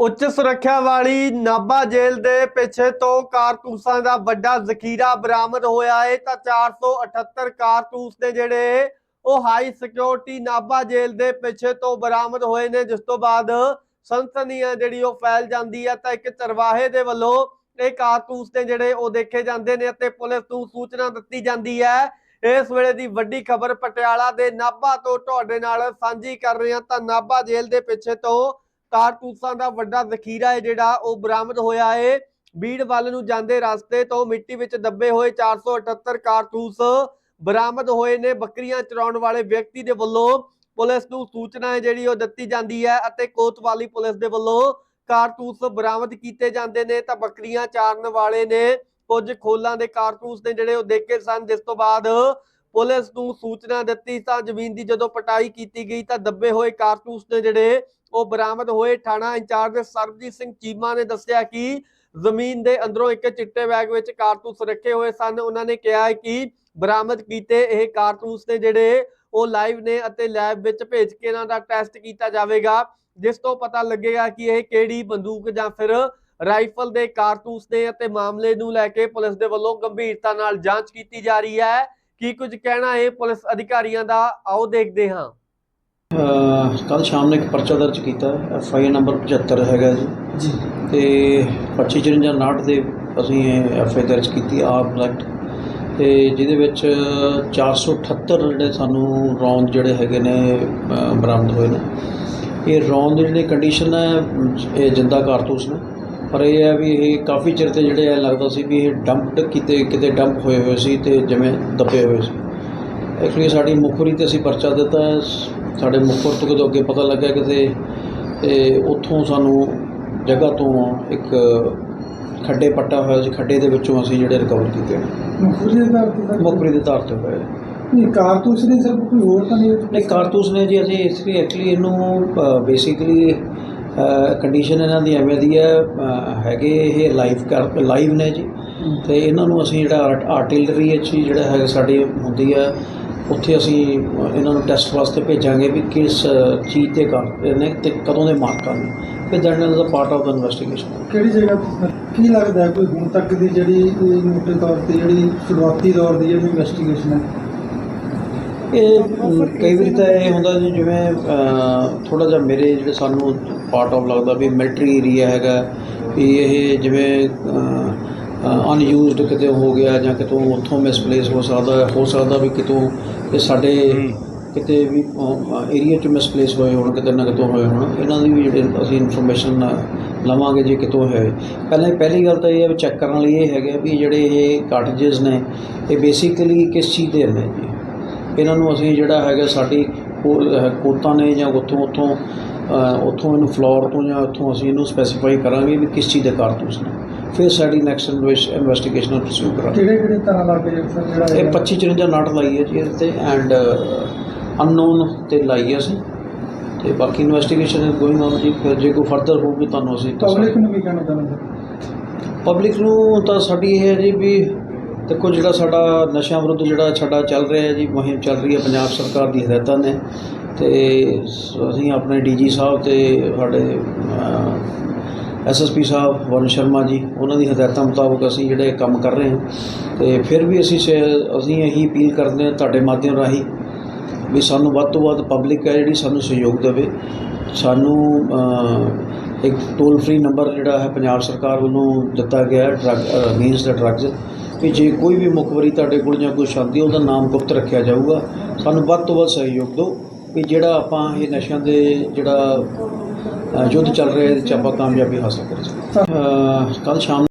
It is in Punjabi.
ਉੱਚ ਸੁਰੱਖਿਆ ਵਾਲੀ ਨਾਭਾ ਜੇਲ੍ਹ ਦੇ ਪਿੱਛੇ ਤੋਂ ਕਾਰਤੂਸਾਂ ਦਾ ਵੱਡਾ ਜ਼ਖੀਰਾ ਬਰਾਮਦ ਹੋਇਆ ਹੈ ਤਾਂ 478 ਕਾਰਤੂਸ ਨੇ ਜਿਹੜੇ ਉਹ ਹਾਈ ਸਿਕਿਉਰਿਟੀ ਨਾਭਾ ਜੇਲ੍ਹ ਦੇ ਪਿੱਛੇ ਤੋਂ ਬਰਾਮਦ ਹੋਏ ਨੇ, ਜਿਸ ਤੋਂ ਬਾਅਦ ਸਨਸਨੀ ਜਿਹੜੀ ਉਹ ਫੈਲ ਜਾਂਦੀ ਹੈ ਤਾਂ ਇੱਕ ਚਰਵਾਹੇ ਦੇ ਵੱਲੋਂ ਇਹ ਕਾਰਤੂਸ ਨੇ ਜਿਹੜੇ ਉਹ ਦੇਖੇ ਜਾਂਦੇ ਨੇ ਅਤੇ ਪੁਲਿਸ ਨੂੰ ਸੂਚਨਾ ਦਿੱਤੀ ਜਾਂਦੀ ਹੈ। ਇਸ ਵੇਲੇ ਦੀ ਵੱਡੀ ਖਬਰ ਪਟਿਆਲਾ ਦੇ ਨਾਭਾ ਤੋਂ ਤੁਹਾਡੇ ਨਾਲ ਸਾਂਝੀ ਕਰ ਰਹੇ ਹਾਂ ਤਾਂ ਨਾਭਾ ਜੇਲ੍ਹ ਦੇ ਪਿੱਛੇ ਤੋਂ ਕਾਰਤੂਸਾਂ ਦਾ ਵੱਡਾ ਜ਼ਖੀਰਾ ਹੈ ਜਿਹੜਾ ਉਹ ਬਰਾਮਦ ਹੋਇਆ ਹੈ। ਬੀੜ ਵੱਲ ਨੂੰ ਜਾਂਦੇ ਰਸਤੇ ਤੋਂ ਮਿੱਟੀ ਵਿੱਚ ਦੱਬੇ ਹੋਏ 478 ਕਾਰਤੂਸ ਬਰਾਮਦ ਹੋਏ ਨੇ। ਬੱਕਰੀਆਂ ਚਰਾਉਣ ਵਾਲੇ ਵਿਅਕਤੀ ਦੇ ਵੱਲੋਂ ਪੁਲਿਸ ਨੂੰ ਸੂਚਨਾ ਹੈ ਜਿਹੜੀ ਉਹ ਦਿੱਤੀ ਜਾਂਦੀ ਹੈ ਅਤੇ ਕੋਤਵਾਲੀ ਪੁਲਿਸ ਦੇ ਵੱਲੋਂ ਕਾਰਤੂਸ ਬਰਾਮਦ ਕੀਤੇ ਜਾਂਦੇ ਨੇ। ਤਾਂ ਬੱਕਰੀਆਂ ਚਾਰਨ ਵਾਲੇ ਨੇ ਕੁਝ ਖੋਲਾਂ ਦੇ ਕਾਰਤੂਸ ਨੇ ਜਿਹੜੇ ਉਹ ਦੇਖੇ ਸਨ, ਜਿਸ ਤੋਂ ਬਾਅਦ ਪੁਲਿਸ ਨੂੰ ਸੂਚਨਾ ਦਿੱਤੀ ਤਾਂ ਜ਼ਮੀਨ ਦੀ ਜਦੋਂ ਪਟਾਈ ਕੀਤੀ ਗਈ ਤਾਂ ਦੱਬੇ ਹੋਏ ਕਾਰਤੂਸ ਨੇ ਜਿਹੜੇ ਉਹ ਬਰਾਮਦ ਹੋਏ। ਥਾਣਾ ਇੰਚਾਰਜ ਸਰਬਜੀਤ ਸਿੰਘ ਚੀਮਾ ਨੇ ਦੱਸਿਆ ਕਿ ਜ਼ਮੀਨ ਦੇ ਅੰਦਰੋਂ ਇੱਕ ਚਿੱਟੇ ਬੈਗ ਵਿੱਚ ਕਾਰਤੂਸ ਰੱਖੇ ਹੋਏ ਸਨ। ਉਹਨਾਂ ਨੇ ਕਿਹਾ ਕਿ ਬਰਾਮਦ ਕੀਤੇ ਇਹ ਕਾਰਤੂਸ ਨੇ ਜਿਹੜੇ ਉਹ ਲਾਈਵ ਨੇ ਅਤੇ ਲੈਬ ਵਿੱਚ ਭੇਜ ਕੇ ਇਹਨਾਂ ਦਾ ਟੈਸਟ ਕੀਤਾ ਜਾਵੇਗਾ, ਜਿਸ ਤੋਂ ਪਤਾ ਲੱਗੇਗਾ ਕਿ ਇਹ ਕਿਹੜੀ ਬੰਦੂਕ ਜਾਂ ਫਿਰ ਰਾਈਫਲ ਦੇ ਕਾਰਤੂਸ ਨੇ ਅਤੇ ਮਾਮਲੇ ਨੂੰ ਲੈ ਕੇ ਪੁਲਿਸ ਦੇ ਵੱਲੋਂ ਗੰਭੀਰਤਾ ਨਾਲ ਜਾਂਚ ਕੀਤੀ ਜਾ ਰਹੀ ਹੈ। ਕੀ ਕੁਝ ਕਹਿਣਾ ਹੈ ਪੁਲਿਸ ਅਧਿਕਾਰੀਆਂ ਦਾ? ਆਓ ਦੇਖਦੇ ਹਾਂ। ਕੱਲ ਸ਼ਾਮ ਨੂੰ ਇੱਕ ਪਰਚਾ ਦਰਜ ਕੀਤਾ ਐਫ ਆਈ ਆਰ ਨੰਬਰ 75 ਹੈਗਾ ਜੀ। ਜੀ। ਤੇ 2559 ਦੇ ਅਸੀਂ ਐਫ ਆਈ ਦਰਜ ਕੀਤੀ ਆਪ ਐਕਟ ਤੇ ਜਿਹਦੇ ਵਿੱਚ 478 ਜਿਹੜੇ ਸਾਨੂੰ ਰੌਂਦ ਜਿਹੜੇ ਹੈਗੇ ਨੇ ਬਰਾਮਦ ਹੋਏ ਨੇ। ਇਹ ਰੌਂਦ ਦੀ ਜਿਹੜੀ ਕੰਡੀਸ਼ਨ ਹੈ ਇਹ ਜਿੰਦਾ ਕਾਰਤੂਸ ਨੇ। ਪਰ ਇਹ ਹੈ ਵੀ ਇਹ ਕਾਫੀ ਚਿਰ ਤੇ ਜਿਹੜੇ ਐ ਲੱਗਦਾ ਸੀ ਵੀ ਇਹ ਡੰਪਡ ਕਿਤੇ ਕਿਤੇ ਡੰਪ ਹੋਏ ਹੋਏ ਸੀ ਤੇ ਜਿਵੇਂ ਦੱਬੇ ਹੋਏ ਸੀ। ਐਕਚੁਅਲੀ ਸਾਡੀ ਮੁਖਬਰੀ ਤੇ ਅਸੀਂ ਪਰਚਾ ਦਿੱਤਾ। ਸਾਡੇ ਮੁਖਬਰ ਤੋਂ ਕਿਤੇ ਅੱਗੇ ਪਤਾ ਲੱਗਿਆ ਕਿਤੇ ਤੇ ਉੱਥੋਂ ਸਾਨੂੰ ਜਗ੍ਹਾ ਤੋਂ ਇੱਕ ਖੱਡੇ ਪੱਟਾ ਹੋਇਆ ਸੀ। ਖੱਡੇ ਦੇ ਵਿੱਚੋਂ ਅਸੀਂ ਜਿਹੜੇ ਰਿਕਵਰ ਕੀਤੇ। ਨੇ ਮੁਖਬਰੀ ਦੇ ਆਧਾਰ ਤੇ ਦੇ ਤੇ ਹੋਏ ਨਹੀਂ ਕਾਰਤੂਸ ਨਹੀਂ ਸਰ ਕੋਈ ਹੋਰ ਤਾਂ ਨਹੀਂ ਨਹੀਂ ਕਾਰਤੂਸ ਨੇ ਜੀ ਅਸੀਂ ਇਸ ਲਈ ਐਕਚੁਅਲੀ ਇਹਨੂੰ ਬੇਸਿਕਲੀ ਕੰਡੀਸ਼ਨ ਇਹਨਾਂ ਦੀ ਐਵੇਂ ਦੀ ਹੈ ਹੈਗੇ ਇਹ ਲਾਈਵ ਕਰ ਲਾਈਵ ਨੇ ਜੀ। ਤੇ ਇਹਨਾਂ ਨੂੰ ਅਸੀਂ ਜਿਹੜਾ ਆਰਟਿਲਰੀ ਹੀ ਜਿਹੜਾ ਹੈ ਸਾਡੀ ਹੁੰਦੀ ਹੈ ਉੱਥੇ ਅਸੀਂ ਇਹਨਾਂ ਨੂੰ ਟੈਸਟ ਵਾਸਤੇ ਭੇਜਾਂਗੇ ਵੀ ਕਿਸ ਚੀਜ਼ ਤੇ ਕਰ ਨੇ ਤੇ ਕਦੋਂ ਦੇ ਮਾਰਕ ਕਰਨ ਫਿਰ that is a part of the investigation ਕਿਹੜੀ ਜਗ੍ਹਾ ਤੇ ਕੀ ਲੱਗਦਾ ਕੋਈ ਹੁਣ ਤੱਕ ਦੀ ਜਿਹੜੀ ਮੋਟੇ ਤੌਰ ਤੇ ਜਿਹੜੀ ਸ਼ੁਰੂਆਤੀ ਦੌਰ ਦੀ ਜਿਹੜੀ ਇਨਵੈਸਟੀਗੇਸ਼ਨ ਹੈ? ਇਹ ਕਈ ਵਾਰੀ ਤਾਂ ਇਹ ਹੁੰਦਾ ਜੀ ਜਿਵੇਂ ਥੋੜਾ ਜਿਹਾ ਮੇਰੇ ਜਿਹੜੇ ਸਾਨੂੰ ਪਾਰਟ ਆਫ ਲੱਗਦਾ ਵੀ ਮਿਲਟਰੀ ਏਰੀਆ ਹੈਗਾ ਵੀ ਇਹ ਜਿਵੇਂ ਅਨਯੂਜ਼ਡ ਕਿਤੇ ਹੋ ਗਿਆ ਜਾਂ ਕਿਤੋਂ ਉੱਥੋਂ ਮਿਸਪਲੇਸ ਹੋ ਸਕਦਾ ਹੈ। ਸਕਦਾ ਵੀ ਕਿਤੋਂ ਇਹ ਸਾਡੇ ਕਿਤੇ ਵੀ ਏਰੀਆ 'ਚ ਮਿਸਪਲੇਸ ਹੋਏ ਹੋਣ ਕਿਤੇ ਨਾ ਕਿਤੋਂ ਹੋਏ ਹੋਣ ਇਹਨਾਂ ਦੀ ਵੀ ਜਿਹੜੇ ਅਸੀਂ ਇਨਫੋਰਮੇਸ਼ਨ ਲਵਾਂਗੇ ਜੇ ਕਿਤੋਂ ਹੈ ਪਹਿਲਾਂ ਪਹਿਲੀ ਗੱਲ ਤਾਂ ਇਹ ਹੈ ਵੀ ਚੈੱਕ ਕਰਨ ਲਈ ਇਹ ਹੈਗਾ ਵੀ ਜਿਹੜੇ ਇਹ ਕਾਟੇਜਸ ਨੇ ਇਹ ਬੇਸਿਕਲੀ ਕਿਸ ਚੀਜ਼ ਦੇ ਨੇ ਜੀ ਇਹਨਾਂ ਨੂੰ ਅਸੀਂ ਜਿਹੜਾ ਹੈਗਾ ਸਾਡੀ ਕੋਤਾਂ ਨੇ ਜਾਂ ਉੱਥੋਂ ਉੱਥੋਂ ਉੱਥੋਂ ਇਹਨੂੰ ਫਲੋਰ ਤੋਂ ਜਾਂ ਉੱਥੋਂ ਅਸੀਂ ਇਹਨੂੰ ਸਪੈਸੀਫਾਈ ਕਰਾਂਗੇ ਵੀ ਕਿਸ ਚੀਜ਼ ਦੇ ਕਾਰਤੂਸ ਨੇ ਫਿਰ ਸਾਡੀ ਨੈਕਸਟ ਇਨਵੈਸਟੀਗੇਸ਼ਨ ਪਰਸਿਊ ਕਰਾਂਗੇ। ਕਿਹੜੇ ਕਿਹੜੇ ਤਰ੍ਹਾਂ ਲੱਗ ਜਿਹੜਾ ਇਹ ਹੈਗਾ? 25 54 ਨਾਟ ਲਾਈ ਹੈ ਜੀ ਇਹਦੇ ਤੇ ਐਂਡ ਅਨਨੋਨ ਤੇ ਲਾਈ ਹੈ ਅਸੀਂ। ਤੇ ਬਾਕੀ ਇਨਵੈਸਟੀਗੇਸ਼ਨ ਇਜ਼ ਗੋਇੰਗ ਔਨ ਜੀ। ਫਿਰ ਜੇ ਕੋਈ ਫਰਦਰ ਹੋਊਗੀ ਤੁਹਾਨੂੰ ਅਸੀਂ ਪਬਲਿਕ ਨੂੰ ਕੀ ਕਹਿਣਾ ਚਾਹੁੰਦੇ ਪਬਲਿਕ ਨੂੰ ਤਾਂ ਸਾਡੀ ਇਹ ਹੈ ਜੀ ਵੀ ਦੇਖੋ ਜਿਹੜਾ ਸਾਡਾ ਨਸ਼ਿਆਂ ਵਿਰੁੱਧ ਜਿਹੜਾ ਸਾਡਾ ਚੱਲ ਰਿਹਾ ਹੈ ਜੀ, ਮੁਹਿੰਮ ਚੱਲ ਰਹੀ ਹੈ, ਪੰਜਾਬ ਸਰਕਾਰ ਦੀ ਹਦਾਇਤਾਂ ਨੇ। ਤੇ ਅਸੀਂ ਆਪਣੇ ਡੀਜੀ ਸਾਹਿਬ ਤੇ ਸਾਡੇ ਐਸਐਸਪੀ ਸਾਹਿਬ ਵਰਨ ਸ਼ਰਮਾ ਜੀ, ਉਹਨਾਂ ਦੀ ਹਦਾਇਤਾਂ ਮੁਤਾਬਕ ਅਸੀਂ ਜਿਹੜੇ ਕੰਮ ਕਰ ਰਹੇ ਹਾਂ। ਤੇ ਫਿਰ ਵੀ ਅਸੀਂ ਸ਼- ਅਸੀਂ ਇਹੀ ਅਪੀਲ ਕਰਦੇ ਹਾਂ ਤੁਹਾਡੇ ਮਾਧਿਅਮ ਰਾਹੀਂ ਵੀ ਸਾਨੂੰ ਵੱਧ ਤੋਂ ਵੱਧ ਪਬਲਿਕ ਹੈ ਜਿਹੜੀ ਸਾਨੂੰ ਸਹਿਯੋਗ ਦੇਵੇ। ਸਾਨੂੰ ਇੱਕ ਟੋਲ ਫ੍ਰੀ ਨੰਬਰ ਜਿਹੜਾ ਹੈ ਪੰਜਾਬ ਸਰਕਾਰ ਵੱਲੋਂ ਦਿੱਤਾ ਗਿਆ ਹੈ ਡਰੱਗ ਮੀਨਸ ਦਾ ਡਰੱਗਸ ਕਿ ਜੇ ਕੋਈ ਵੀ ਮੁਖਬਰੀ ਤੁਹਾਡੇ ਕੋਲ ਜਾਂ ਕੋਈ ਸ਼ਬਦ ਉਹਦਾ ਨਾਮ ਗੁਪਤ ਰੱਖਿਆ ਜਾਊਗਾ। ਸਾਨੂੰ ਵੱਧ ਤੋਂ ਵੱਧ ਸਹਿਯੋਗ ਦਿਓ ਕਿ ਜਿਹੜਾ ਆਪਾਂ ਇਹ ਨਸ਼ਿਆਂ ਦੇ ਜਿਹੜਾ ਯੁੱਧ ਚੱਲ ਰਿਹਾ ਇਹਦੇ 'ਚ ਆਪਾਂ ਕਾਮਯਾਬੀ ਹਾਸਲ ਕਰ ਸਕੀਏ। ਕੱਲ ਸ਼ਾਮ